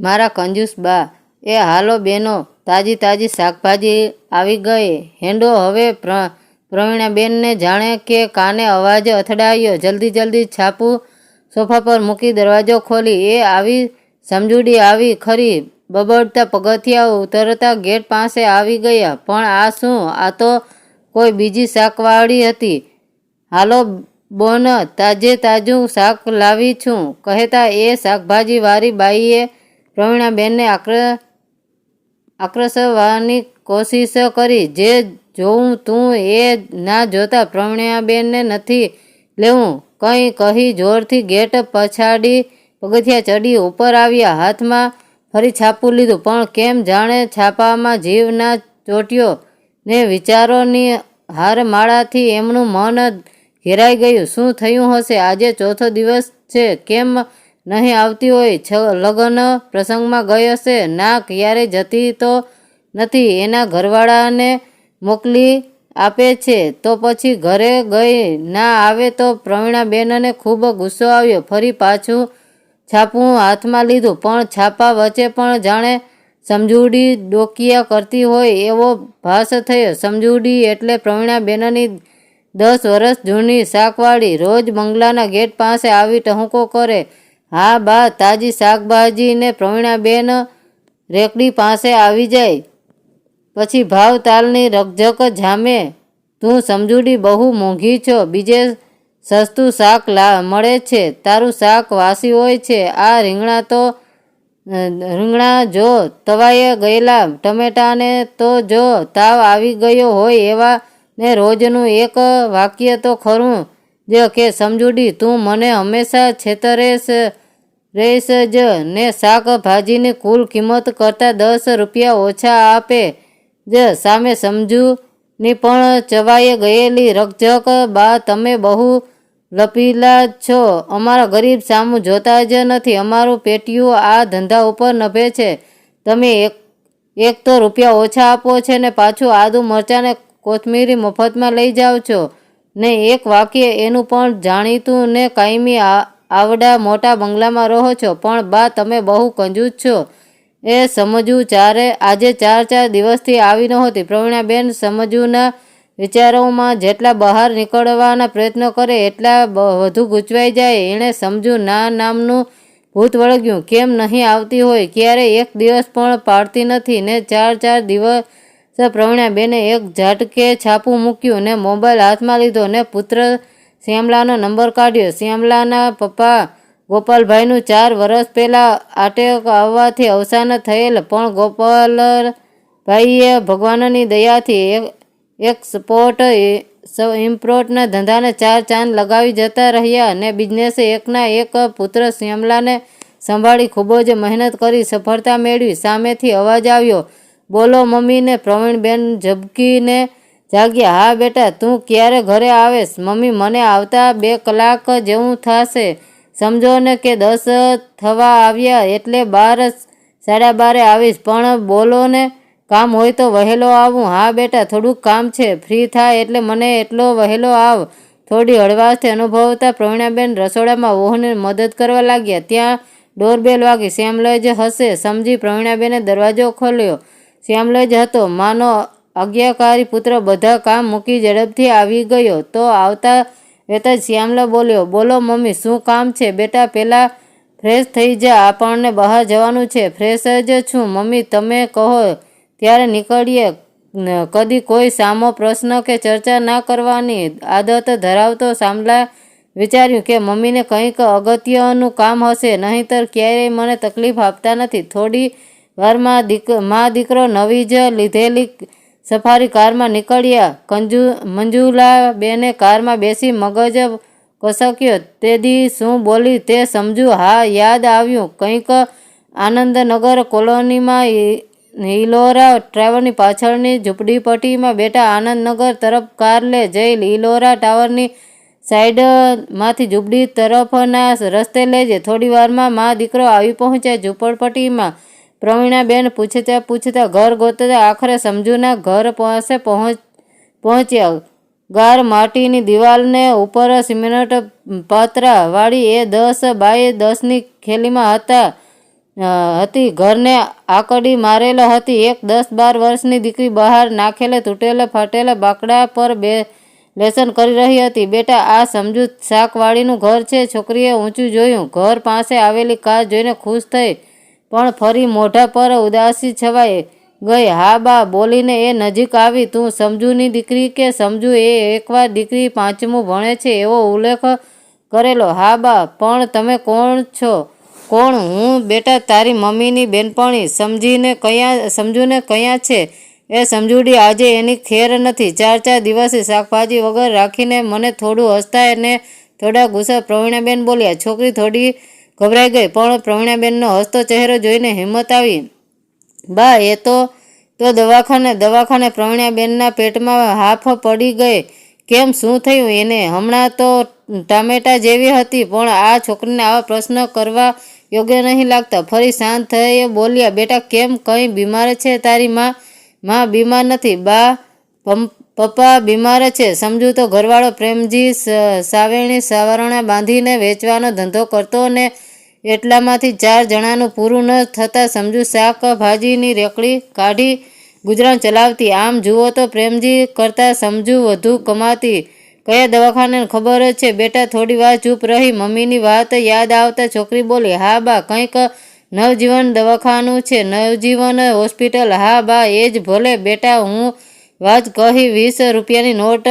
મારા કંજૂસ બા, એ હાલો બેનો, તાજી તાજી શાકભાજી આવી ગઈ. હેંડો હવે પ્ર, પ્રવીણાબેનને જાણે કે કાને અવાજ અથડાયો. જલ્દી જલ્દી છાપું સોફા પર મૂકી દરવાજો ખોલી. એ આવી સમજૂડી આવી ખરી. બબડતા પગથિયા ઉતરતા ગેટ પાસે આવી ગયા. પણ આ શું? આ તો કોઈ બીજી શાકવાળી હતી. હાલો બોન, તાજે તાજું શાક લાવી છું. કહેતા એ શાકભાજીવાળી બાઈએ પ્રવીણાબેનને આક્ર આકર્ષવાની કોશિશ કરી. જે જોઉં તું એ ના જોતા પ્રવીણાબેનને નથી લેવું. કંઈ કહી જોરથી ગેટ પછાડી પગથિયા ચડી ઉપર આવ્યા. હાથમાં ફરી છાપું લીધું. પણ કેમ જાણે છાપામાં જીવના ચોટ્યો ને વિચારોની હારમાળાથી એમનું મન ઘેરાઈ ગયું. શું થયું હશે? આજે ચોથો દિવસ છે. કેમ નહીં આવતી હોય, છ લગ્ન પ્રસંગમાં ગઈ હશે, ના ક્યારે જતી તો નથી. એના ઘરવાળાને મોકલી આપે છે, તો પછી ઘરે ગઈ, ના આવે તો પ્રવીણાબેનને ખૂબ ગુસ્સો આવ્યો. ફરી પાછું છાપું હાથમાં લીધું, પણ છાપા વચ્ચે પણ જાણે સમજૂડી ડોકિયા કરતી હોય એવો ભાસ થયો. સમજૂડી એટલે પ્રવીણાબેનની દસ વર્ષ જૂની શાકવાળી. રોજ બંગલાના ગેટ પાસે આવી ટહુકો કરે. હા બા, તાજી શાકભાજી ને પ્રવીણાબેન રેકડી પાસે આવી જાય. પછી ભાવ તાલની રકઝક જામે. તું સમજૂડી બહુ મોંઘી છો. બીજે સસ્તું શાક લા, મળે છે. તારું શાક વાસી હોય છે. આ રીંગણા તો રીંગણા જો, તવાએ ગયેલા ટમેટાને તો જો તાવ આવી ગયો હોય એવા ને રોજનું એક વાક્ય તો ખરું. જ કે, સમજૂડી, તું મને હંમેશા છેતરેશ રેસ જ. ને શાકભાજીની કુલ કિંમત કરતાં દસ રૂપિયા ઓછા આપે. જ સામે સમજુની પણ ચવાઈ ગયેલી રકઝક બા, તમે બહુ લપીલા છો. અમારા ગરીબ સામું જોતા જ નથી. અમારું પેટીયું આ ધંધા ઉપર નભે છે. તમે એક એક તો રૂપિયા ઓછા આપો છે ને પાછું આદુ મરચાંને કોથમીરી મફતમાં લઈ જાઓ છો. ને એક વાક્ય એનું પણ જાણીતું ને કાયમી આ- આવડા મોટા બંગલામાં રહો છો, પણ બા, તમે બહુ કંજૂસ છો. એ સમજવું ચારે, આજે ચાર ચાર દિવસથી આવી નહોતી. પ્રવીણાબેન સમજુના વિચારોમાં જેટલા બહાર નીકળવાના પ્રયત્નો કરે, એટલા વધુ ગૂંચવાઈ જાય. એણે સમજુ ના નામનું ભૂત વળગ્યું. કેમ નહીં આવતી હોય? ક્યારે એક દિવસ પણ પાડતી નથી. ને ચાર ચાર દિવસ પ્રવીણાબેને એક ઝાટકે છાપું મૂક્યું ને મોબાઈલ હાથમાં લીધો ને પુત્ર શ્યામલાનો નંબર કાઢ્યો. શ્યામલાના પપ્પા, ગોપાલભાઈનું ચાર વર્ષ પહેલાં આટેક આવવાથી અવસાન થયેલ, પણ ગોપાલભાઈએ ભગવાનની દયાથી એક એક ઇમ્પોર્ટના ઇમ્પ્રોટના ધંધાને ચાર ચાંદ લગાવી જતા રહ્યા અને બિઝનેસે એકના એક પુત્ર શ્યામલાને સંભાળી ખૂબ જ મહેનત કરી સફળતા મેળવી. સામેથી અવાજ આવ્યો. બોલો મમ્મીને, પ્રવીણબેન ઝબકીને જાગ્યા, હા બેટા, તું ક્યારે ઘરે આવેશ? મમ્મી મને આવતા બે કલાક જેવું થશે. સમજો ને કે દસ થવા આવ્યા એટલે બાર સાડા બારે આવીશ. પણ બોલો ને, કામ હોય તો વહેલો આવું. હા બેટા, થોડુંક કામ છે. ફ્રી થાય એટલે મને એટલો વહેલો આવ. થોડી હળવાશથી અનુભવતા પ્રવીણાબેન રસોડામાં વહુને મદદ કરવા લાગ્યા. ત્યાં ડોરબેલ વાગી. શ્યામલજ હશે. સમજી પ્રવીણાબેને દરવાજો ખોલ્યો. શ્યામલજ હતો. માનો આજ્ઞાકારી પુત્ર બધા કામ મૂકી ઝડપથી આવી ગયો. તો આવતા વેતા શ્યામલા બોલ્યો, બોલો મમ્મી, શું કામ છે? બેટા પહેલાં ફ્રેશ થઈ જા. આપણને બહાર જવાનું છે. ફ્રેશ જ છું. મમ્મી, તમે કહો, ત્યારે નીકળીએ. કદી કોઈ સામો પ્રશ્ન કે ચર્ચા ના કરવાની આદત ધરાવતો સામલા વિચાર્યું કે મમ્મીને કંઈક અગત્યનું કામ હશે, નહીંતર ક્યારેય મને તકલીફ આપતા નથી. થોડી વારમાં દીક, મા દીકરો નવી જ લીધેલી સફારી કારમાં નીકળ્યા. કંજુ મંજુલા બેને કારમાં બેસી મગજ કસક્યો. તેદી શું બોલી તે સમજુ? હા, યાદ આવ્યું. કંઈક આનંદનગર કોલોનીમાં ઇલોરા ટ્રાવરની પાછળની ઝૂંપડીપટ્ટીમાં બેટા આનંદનગર તરફ કાર લે જઈ ઇલોરા ટાવરની સાઈડમાંથી ઝૂંપડી તરફના રસ્તે લેજે થોડી વારમાં મા દીકરો આવી પહોંચ્યા ઝૂંપડપટ્ટીમાં. પ્રવીણાબેન પૂછતા પૂછતા ઘર ગોતતા આખરે સમજુના ઘર પાસે પહોંચ, પહોંચ્યા. ગાર માટીની દિવાલને ઉપર સિમેન્ટ પાતરાવાળી એ દસ બાય દસની ખેલીમાં હતા. હતી. ઘરને આકડી મારેલો હતી. એક દસ બાર વર્ષની દીકરી બહાર નાખેલે, તૂટેલે, ફાટેલા બાકડા પર બે લેસન કરી રહી હતી. બેટા, આ સમજૂત શાકવાળીનું ઘર છે. છોકરીએ ઊંચું જોયું. ઘર પાસે આવેલી કાર જોઈને ખુશ થઈ પણ ફરી મોઢા પર ઉદાસી છવાઈ ગઈ. હા બા, બોલીને એ નજીક આવી. તું સમજુની દીકરી કે સમજુ એ એકવાર દીકરી પાંચમું ભણે છે એવો ઉલ્લેખ કરેલો. હા બા, પણ તમે કોણ છો? કોણ હું? બેટા, તારી મમ્મીની બેનપણી સમજીને કયા, સમજુને કયા છે? એ સમજુડી આજે એની ખેર નથી. ચાર ચાર દિવસે શાકભાજી વગર રાખીને મને થોડું હસતા અને થોડા ગુસ્સા પ્રવીણાબેન બોલ્યા. છોકરી થોડી ગભરાઈ ગઈ. પણ પ્રવીણાબેનનો હસતો ચહેરો જોઈને હિંમત આવી. બા, એ તો તો દવાખાને દવાખાને પ્રવીણાબેનના પેટમાં હાફ પડી ગઈ. કેમ, શું થયું? એને હમણાં તો ટામેટા જેવી હતી, પણ આ છોકરીને આવા પ્રશ્ન કરવા યોગ્ય નહીં લાગતા. ફરી શાંત થઈ બોલ્યા, બેટા, કેમ? કંઈ બીમાર છે તારી માં? માં બીમાર નથી. બા પપ્પા બીમાર છે. સમજુ તો, ઘરવાળો પ્રેમજી સાવેણી સાવરણા બાંધીને વેચવાનો ધંધો કરતો ને એટલામાંથી ચાર જણાનું પૂરું ન થતાં સમજુ શાક ભાજીની રેકડી કાઢી ગુજરાન ચલાવતી. આમ જુઓ તો પ્રેમજી કરતાં સમજુ વધુ કમાતી. કયા દવાખાને ખબર જ છે? બેટા, થોડી વાર ચૂપ રહી. મમ્મીની વાત યાદ આવતા છોકરી બોલી, હા બા, કંઈક નવજીવન દવાખાનું છે. નવજીવન હોસ્પિટલ. હા બા, એ જ ભલે. બેટા, હું વાત કહી વીસ રૂપિયાની નોટ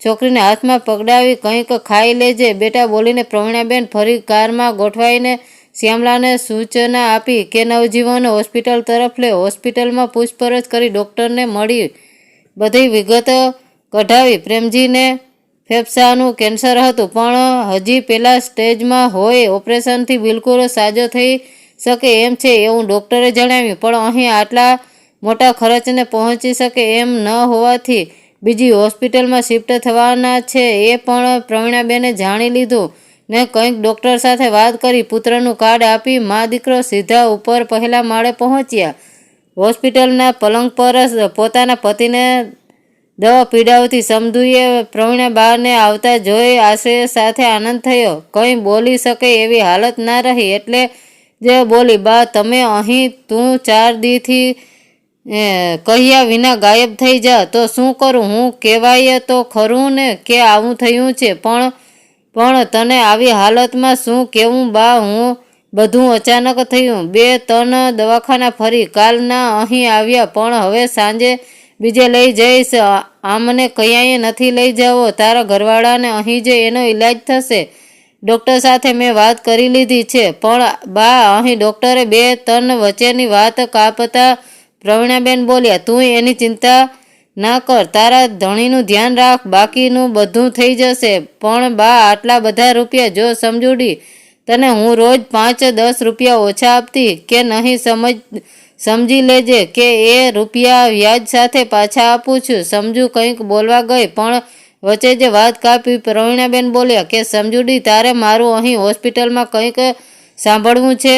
છોકરીને હાથમાં પકડાવી કંઈક ખાઈ લેજે બેટા બોલીને પ્રવીણાબેન ફરી કારમાં ગોઠવાઈને શ્યામલાને સૂચના આપી કે નવજીવન હોસ્પિટલ તરફ લે હોસ્પિટલમાં પૂછપરછ કરી ડૉક્ટરને મળી બધી વિગત કઢાવી. પ્રેમજીને ફેફસાનું કેન્સર હતું, પણ હજી પેલા સ્ટેજમાં હોય ઓપરેશનથી બિલકુલ સાજો થઈ શકે એમ છે એવું ડૉક્ટરે જણાવ્યું, પણ અહીં આટલા મોટા ખર્ચને પહોંચી શકે એમ ન હોવાથી બીજી હોસ્પિટલમાં શિફ્ટ થવાના છે એ પણ પ્રવીણાબેને જાણી લીધું. ને કંઈક ડૉક્ટર સાથે વાત કરી પુત્રનું કાર્ડ આપી મા દીકરો સીધા ઉપર પહેલા માળે પહોંચ્યા. હોસ્પિટલના પલંગ પર પોતાના પતિને દવા પીડાવતી સમધુએ પ્રવીણા બાને આવતા જોઈ આશ્રય સાથે આનંદ થયો. કંઈ બોલી શકે એવી હાલત ના રહી એટલે જે બોલી, બા, તમે અહીં તું ચાર દીથી કહ્યા વિના ગાયબ થઈ જા. તો શું કરું? હું કહેવાય તો ખરું ને કે આવું થયું છે. પણ પણ તને આવી હાલતમાં શું કહેવું બા? હું બધું અચાનક થયું. બે ત્રણ દવાખાના ફરી. કાલના અહીં આવ્યા. પણ હવે સાંજે બીજે લઈ જઈશ. આમને ક્યાંય નથી લઈ જવો તારા ઘરવાળાને અહીં જ એનો ઈલાજ થશે. ડૉક્ટર સાથે મેં વાત કરી લીધી છે. પણ બા, અહીં ડૉક્ટરે બે ત્રણ વચ્ચેની વાત કાપતા પ્રવીણાબેન બોલ્યા, તું એની ચિંતા ના કર, તારા ધણીનું ધ્યાન રાખ, બાકીનું બધું થઈ જશે. પણ બા, આટલા બધા રૂપિયા જો સમજુડી તને હું રોજ પાંચ દસ રૂપિયા ઓછા આપતી, કે નહીં સમજ, સમજી લેજે કે એ રૂપિયા વ્યાજ સાથે પાછા આપું છું. સમજુ કંઈક બોલવા ગઈ, પણ વચ્ચે જે વાત કાપી, પ્રવીણાબેન બોલ્યા કે, સમજુડી, તારે મારું અહીં હોસ્પિટલમાં કંઈક સાંભળવું છે?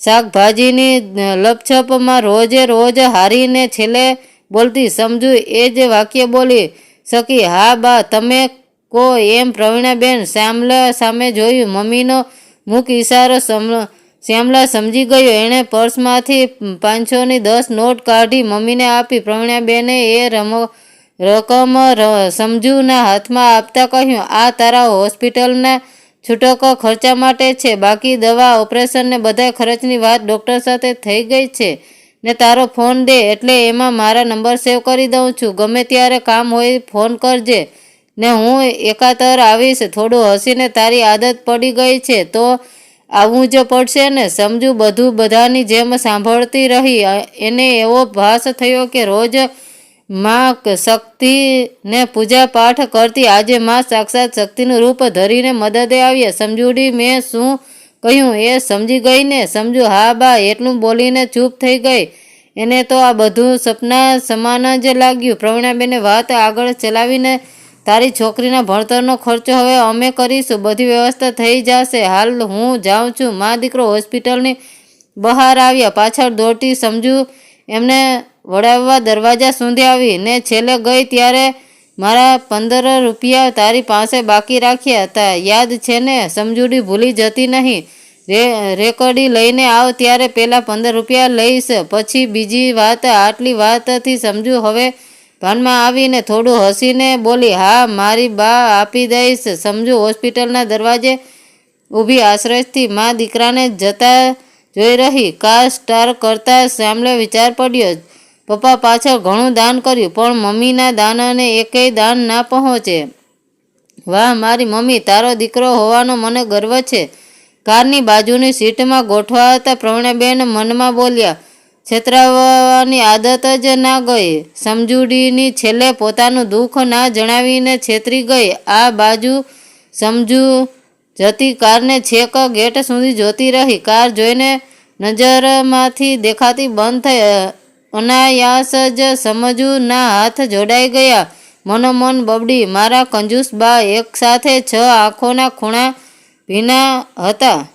શાકભાજીની લપછપમાં રોજે રોજ હારીને છેલ્લે બોલતી, સમજુ, એ જ વાક્ય બોલી શકી. હા, બા, તમે કો એમ પ્રવીણાબેન શ્યામલા સામે જોયું. મમ્મીનો મુખ સમ, શ્યામલા સમજી ગયો. એણે પર્સમાંથી પાંચસોની દસ નોટ કાઢી મમ્મીને આપી. પ્રવીણાબેને એ રમ, રકમ સમજુના હાથમાં આપતા કહ્યું, આ તારા હોસ્પિટલના છૂટક ખર્ચા માટે છે. બાકી દવા, ઓપરેશન ને બધા ખર્ચની વાત ડૉક્ટર સાથે થઈ ગઈ છે ને તારો ફોન દે એટલે એમાં મારા નંબર સેવ કરી દઉં છું. ગમે ત્યારે કામ હોય ફોન કરજે ને હું એકાતર આવીશ. થોડું હસીને તારી આદત પડી ગઈ છે તો આવવું જ પડશે ને. સમજુ, બધું બધાની જેમ સાંભળતી રહી. એને એવો ભાસ થયો કે રોજ માં શક્તિને પૂજા પાઠ કરતી આજે માં સાક્ષાત શક્તિનું રૂપ ધરીને મદદે આવ્યા. સમજુડી મેં શું કહ્યું? એ સમજી ગઈ ને? સમજુ, હા બા, એટલું બોલીને ચૂપ થઈ ગઈ. એને તો આ બધું સપના સમાન જ લાગ્યું. પ્રવીણાબેને વાત આગળ ચલાવીને, તારી છોકરીના ભણતરનો ખર્ચો હવે અમે કરીશું. બધી વ્યવસ્થા થઈ જશે. હાલ હું જાઉં છું. મા દીકરો હોસ્પિટલની બહાર આવ્યા. પાછળ દોડતી સમજુ, એમને વડાવવા દરવાજા સુધી આવી ને છેલ્લે ગઈ ત્યારે મારા પંદર રૂપિયા તારી પાસે બાકી રાખ્યા હતા. યાદ છે ને સમજુડી ભૂલી જતી નહીં. રે રેકડી લઈને આવ ત્યારે પહેલાં પંદર રૂપિયા લઈશ, પછી બીજી વાત, આટલી વાતથી સમજુ. હવે ભાનમાં આવીને થોડું હસીને બોલી, હા, મારી બા આપી દઈશ. સમજુ, હોસ્પિટલના દરવાજે ઊભી આશ્રયથી મા દીકરાને જતા જોઈ રહી. કાર સ્ટાર કરતા શ્યામલે વિચાર પડ્યો પપ્પા પાછળ ઘણું દાન કર્યું, પણ મમ્મીના દાનને એકેય દાન ના પહોંચે. વાહ, મારી મમ્મી, તારો દીકરો હોવાનો મને ગર્વ છે. કારની બાજુની સીટમાં ગોઠવાતા પ્રવીણાબેન મનમાં બોલ્યા છેતરાવાની આદત જ ના ગઈ. સમજુડીની છેલ્લે પોતાનું દુઃખ ના જણાવીને છેતરી ગઈ. આ બાજુ સમજુ જતી કારને છેક ગેટ સુધી જોતી રહી. કાર જોઈને નજરમાંથી દેખાતી બંધ થઈ અનાયાસ જ સમજુના હાથ જોડાઈ ગયા. મનોમન બબડી, મારા કંજૂસ બા એક સાથે છ આંખોના ખૂણા ભીના હતા.